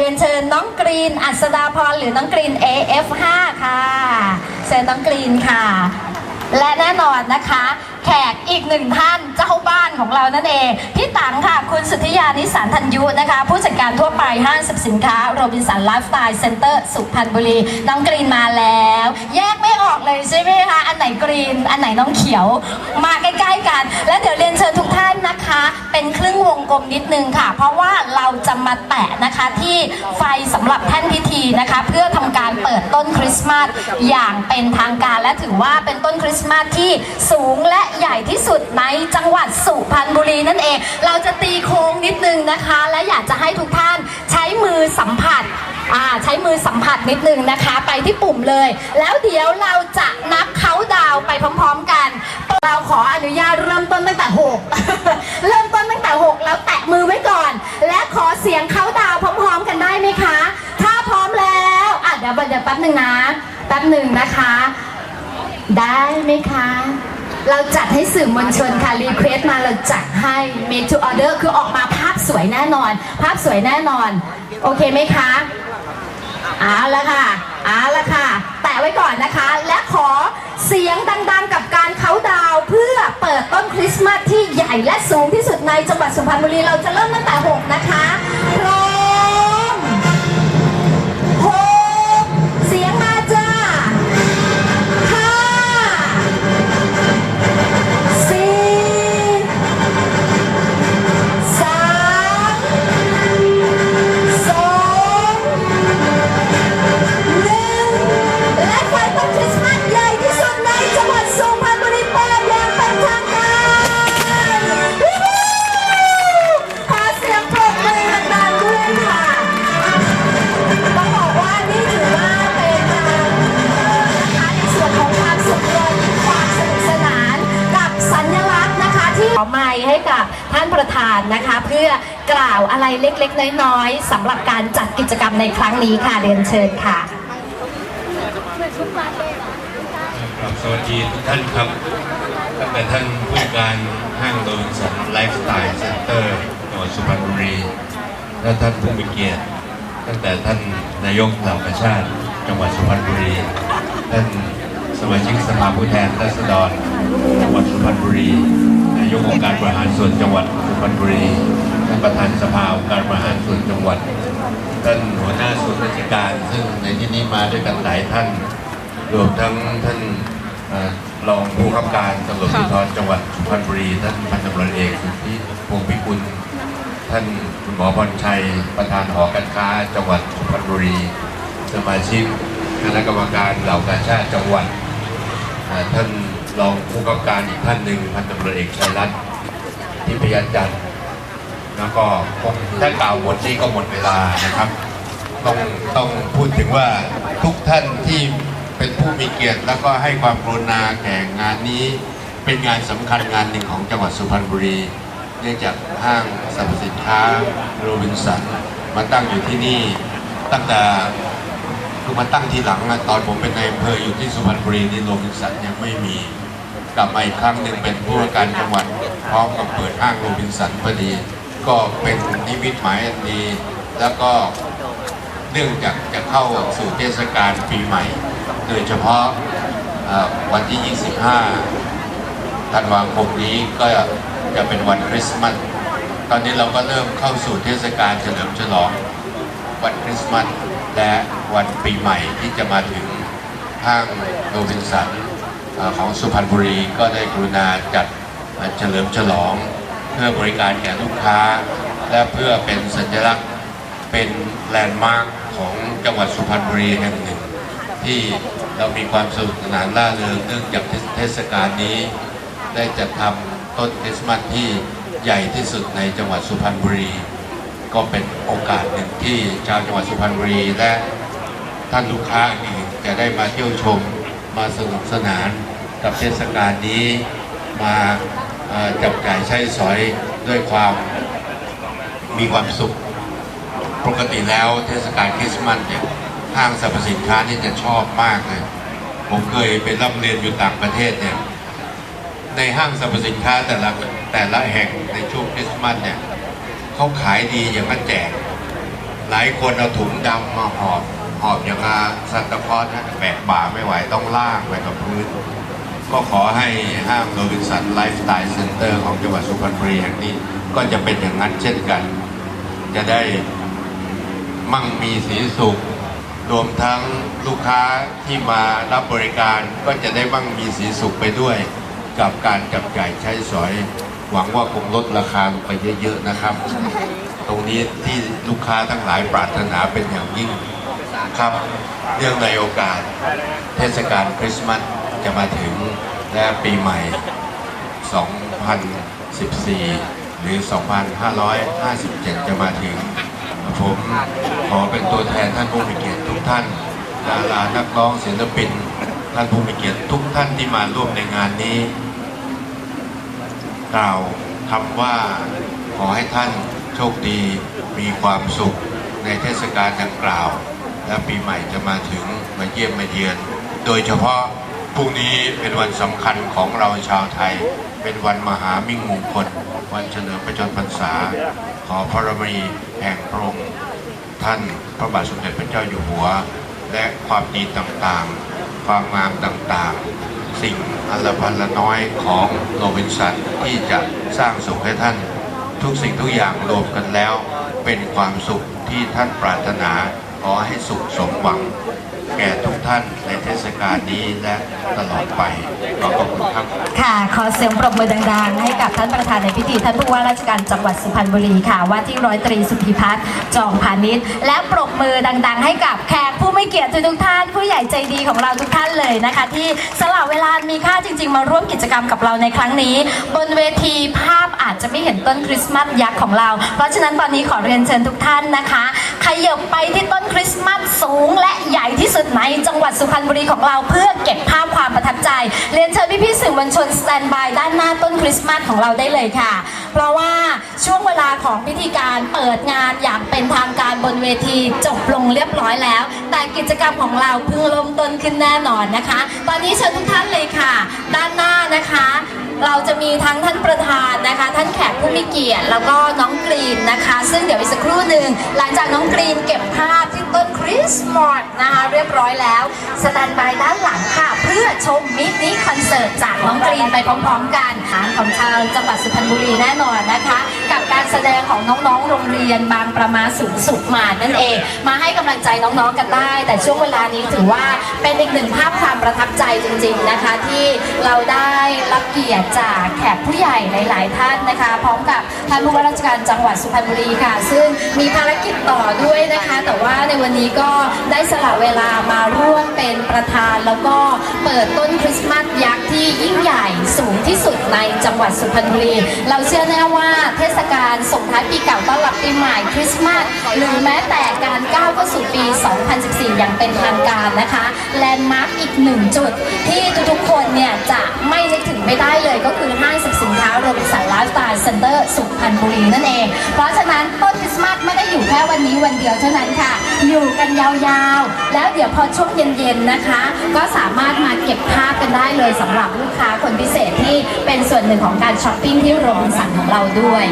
เรียนเชิญน้องกรีน อัศดาพรหรือน้องกรีน AF5 ค่ะ เชิญน้องกรีนค่ะ และแน่นอนนะคะ แขกอีกหนึ่งท่านเจ้าบ้านของเรานั่นเอง พี่ตังค่ะ คุณสุทธิยานิสานธัญยุนะคะ ผู้จัดการทั่วไปห้างสรรพสินค้าโรบินสันไลฟ์สไตล์เซ็นเตอร์สุพรรณบุรี น้องกรีนมาแล้ว แยกไม่ออกเลยใช่ไหมคะ อันไหนกรีน อันไหนน้องเขียว มาใกล้ๆกัน และเดี๋ยวเรียนเชิญทุกท่านนะคะ เป็นครึ่งวงกลมนิดนึงค่ะ เพราะว่าเราจะมาแตะนะคะที่ไฟสำหรับแท่นพิธีนะคะ เพื่อทำการเปิดต้นคริสต์มาสอย่างเป็นทางการและถือว่าเป็นต้นคริสต์มาสที่สูงและใหญ่ที่สุดในจังหวัดสุพรรณบุรีนั่นเอง เราจะตีโค้งนิดนึงนะคะ และอยากจะให้ทุกท่านใช้มือสัมผัสอ่าใช้มือสัมผัสนิดนึงนะคะ ไปที่ปุ่มเลย แล้วเดี๋ยวเราจะนับเขาดาวไปพร้อมๆกัน เราขออนุญาตเริ่มต้นตั้งแต่ 6 เริ่มต้นตั้งแต่ 6 แล้วแตะมือไว้ก่อน และขอเสียงเขาดาวพร้อมๆกันได้ไหมคะ ถ้าพร้อมแล้วอะเดี๋ยวเดี๋ยวแป๊บหนึ่งนะแป๊บหนึ่งนะคะ ได้ไหมคะ เราจัดให้สื่อมวลชนค่ะรีเควสมาเราจัดให้ made to order คือออกมาภาพสวยแน่นอน ภาพสวยแน่นอน โอเคไหมคะเอาละค่ะเอาละค่ะ แตะไว้ก่อนนะคะ และขอเสียงดังๆกับการเขาดาวเพื่อเปิดต้นคริสต์มาสที่ใหญ่และสูงที่สุดในจังหวัดสุพรรณบุรีเราจะเริ่มตั้งแต่ 6 นะคะพร้อ ท่านประธานนะคะ เพื่อกล่าวอะไรเล็กๆ น้อยๆสำหรับการจัดกิจกรรมในครั้งนี้ค่ะเรียนเชิญค่ะครับสวัสดีทุกท่านครับตั้งแต่ท่านผู้การห้างโรบินสันไลฟ์สไตล์เซ็นเตอร์จังหวัดสุพรรณบุรีและท่านผู้มีเกียรติ ตั้งแต่ท่านนายกเหล่าชาติจังหวัดสุพรรณบุรี ท่านสมาชิกสภาผู้แทนราษฎรจังหวัดสุพรรณบุรีายกองค์การบริหารส่วนจังหวัดสุพรรณบุรีท่านประธานสภาองค์การบริหารส่วนจังหวัดท่านหัวหน้าส่วนราชการ ซึ่งในที่นี้มาด้วยกันหลายท่าน รวมทั้งท่านรองผู้กำกับการตำรวจภูธรจังหวัดสุพรรณบุรีท่านพันตำรวจเอกสุทธิพงศ์พิกุลท่านคุณหมอพรชัย ประธานหอการค้า จังหวัดสุพรรณบุรี สมาชิกคณะกรรมการเหล่ากาชาติจังหวัดท่าน รองผู้กำกับการอีกท่านหนึ่งพันตำรวจเอกชัยรัตน์ทิพยจันทร์แล้วก็คงถ้ากล่าวหมดนี่ก็หมดเวลานะครับ ต้องต้องพูดถึงว่าทุกท่านที่เป็นผู้มีเกียรติแล้วก็ให้ความกรุณาแก่งานนี้ เป็นงานสำคัญงานหนึ่งของจังหวัดสุพรรณบุรี เนื่องจากห้างสรรพสินค้าโรบินสันมาตั้งอยู่ที่นี่ตั้งแต่คือมาตั้งทีหลังนะตอนผมเป็นนายอำเภออยู่ที่สุพรรณบุรีนี่โรบินสันยังไม่มี กลับมาอีกครั้งหนึ่งเป็นผู้ว่าการจังหวัดพร้อมกับเปิดห้างโรบินสันพอดี ก็เป็นนิมิตหมายอันดีแล้วก็เนื่องจากจะเข้าสู่เทศกาลปีใหม่ โดยเฉพาะวันที่ 25 ธันวาคมนี้ก็จะเป็นวันคริสต์มาส ตอนนี้เราก็เริ่มเข้าสู่เทศกาลเฉลิมฉลอง วันคริสต์มาสและวันปีใหม่ที่จะมาถึงห้างโรบินสัน ของสุพรรณบุรีก็ได้กรุณาจัดเฉลิมฉลอง เพื่อบริการแก่ลูกค้า และเพื่อเป็นสัญลักษณ์เป็นแลนด์มาร์คของจังหวัดสุพรรณบุรีแห่งหนึ่ง ที่เรามีความสนุกสนานล่าเริงเนื่องจากเทศกาลนี้ ได้จัดทำต้นคริสต์มาสที่ใหญ่ที่สุดในจังหวัดสุพรรณบุรี ก็เป็นโอกาสหนึ่งที่ชาวจังหวัดสุพรรณบุรีและท่านลูกค้าอื่นจะได้มาเที่ยวชมมาสนุกสนาน กับเทศกาลนี้มาจับจ่ายใช้สอยด้วยความมีความสุข ปกติแล้วเทศกาลคริสต์มาสเนี่ยห้างสรรพสินค้านี่จะชอบมากเลย ผมเคยไปร่ำเรียนอยู่ต่างประเทศเนี่ยในห้างสรรพสินค้าแต่ละแต่ละแห่งในช่วงคริสต์มาสเนี่ยเขาขายดีอย่างนั้นแจก หลายคนเอาถุงดำมาหอบหอบอย่างกับซันตาคลอสนะแบกบ่าไม่ไหวต้องลากไปกับพื้น ก็ขอให้ห้างโรบินสันไลฟ์สไตล์เซ็นเตอร์ของจังหวัดสุพรรณบุรีแห่งนี้ ก็จะเป็นอย่างนั้นเช่นกัน จะได้มั่งมีสีสุข รวมทั้งลูกค้าที่มารับบริการก็จะได้มั่งมีสีสุขไปด้วย กับการจับจ่ายใช้สอย หวังว่าคงลดราคาลงไปเยอะๆนะครับ ตรงนี้ที่ลูกค้าทั้งหลายปรารถนาเป็นอย่างยิ่งครับ เนื่องในโอกาสเทศกาลคริสต์มาส จะมาถึงและปีใหม่ 2014 หรือ 2557 จะมาถึง ผมขอเป็นตัวแทนท่านผู้มีเกียรติทุกท่าน ดารานักร้องศิลปิน ท่านผู้มีเกียรติทุกท่านที่มาร่วมในงานนี้ กล่าวคำว่าขอให้ท่านโชคดีมีความสุขในเทศกาลดังกล่าว และปีใหม่จะมาถึงมาเยี่ยมมาเยือน โดยเฉพาะ พรุ่งนี้เป็นวันสำคัญของเราชาวไทย เป็นวันมหามิ่งมงคล วันเฉลิมพระชนมพรรษา ขอพระบรมีแห่งพระองค์ท่านพระบาทสมเด็จพระเจ้าอยู่หัว และความดีต่างๆ ความงามต่างๆ สิ่งอันละพันละน้อยของโรบินสันที่จะสร้างสุขให้ท่าน ทุกสิ่งทุกอย่างรวมกันแล้ว เป็นความสุขที่ท่านปรารถนาขอให้สุขสมหวัง แก่ทุก ท่านในเทศกาลนี้และตลอดไปขอขอบคุณครับค่ะ ขอเสียงปรบมือดังๆ ให้กับท่านประธานในพิธี ท่านผู้ว่าราชการจังหวัดสุพรรณบุรีค่ะ ว่าที่ร้อยตรีสุพิพัฒน์จองพาณิชย์ และปรบมือดัง ๆ ให้กับแขกผู้ไม่เกียรติทุกท่าน ผู้ใหญ่ใจดีของเราทุกท่านเลยนะคะ ที่สละเวลามีค่าจริง ๆ มาร่วมกิจกรรมกับเราในครั้งนี้ บนเวทีภาพอาจจะไม่เห็นต้นคริสต์มาสยักษ์ของเรา เพราะฉะนั้นตอนนี้ขอเรียนเชิญทุกท่านนะคะขยับไปที่ต้นคริสต์มาสสูงและใหญ่ที่สุดในจังงหวัดสุพรรณบุรีของเราเพื่อเก็บภาพความประทับใจ เรียนเชิญพี่ๆสื่อมวลชนสแตนบายด้านหน้าต้นคริสต์มาสของเราได้เลยค่ะ เพราะว่าช่วงเวลาของพิธีการเปิดงานอย่างเป็นทางการบนเวทีจบลงเรียบร้อยแล้ว แต่กิจกรรมของเราเพิ่งเริ่มต้นขึ้นแน่นอนนะคะ ตอนนี้เชิญทุกท่านเลยค่ะ ด้านหน้านะคะเราจะมีทั้งท่านประธานนะคะ ท่านแขกผู้มีเกียรติ แล้วก็น้องกรีนนะคะ ซึ่งเดี๋ยวอีกสักครู่หนึ่งหลังจากน้องกรีนเก็บภาพที่ต้น ริสต์มาสนะคะเรียบร้อยแล้วสแตนบายด้านหลังค่ะ เพื่อชมมินิคอนเสิร์ตจากน้องกรีนไปพร้อมๆกันานของชาวจังหวัดสุพรรณบุรีแน่นอนนะคะ กับการแสดงของน้องๆ โรงเรียนบางประมาสูงสุขมานั่นเอง มาให้กำลังใจน้องๆกันได้ แต่ช่วงเวลานี้ถือว่าเป็นอีกหนึ่งภาพความประทับใจจริง ๆนะคะ ที่เราได้รับเกียรติจากแขกผู้ใหญ่หลาย ๆ ท่านนะคะ พร้อมกับท่านผู้ว่าราชการจังหวัดสุพรรณบุรีค่ะ ซึ่งมีภารกิจต่อด้วยนะคะ แต่ว่าในวันนี้ก็ได้สละเวลามาร่วมเป็นประธานแล้วก็เปิดต้นคริสต์มาสยักษ์ที่ยิ่งใหญ่สูงที่สุดในจังหวัดสุพรรณบุรี เราเชื่อแน่ว่าเทศกาลส่งท้ายปีเก่าต้อนรับปีใหม่คริสต์มาสหรือแม้แต่การก้าวเข้าสู่ปี 2014 อย่างเป็นทางการนะคะ แลนด์มาร์กอีกหนึ่งจุด ที่ทุกๆคนเนี่ยจะไม่นึกถึงไม่ได้เลยก็คือห้างสรรพสินค้าโรบินสันไลฟ์สไตล์เซ็นเตอร์สุพรรณบุรีนั่นเอง เพราะฉะนั้นต้นคริสต์มาสไม่ได้อยู่แค่วันนี้วันเดียวเท่านั้นค่ะ อยู่กันยาวๆ แล้วเดี๋ยวพอช่วงเย็นๆนะคะ ก็สามารถมาเก็บภาพกันได้เลยสำหรับลูกค้าคนพิเศษที่เป็นส่วนหนึ่งของการช้อปปิ้งที่โรบินสันของเราด้วย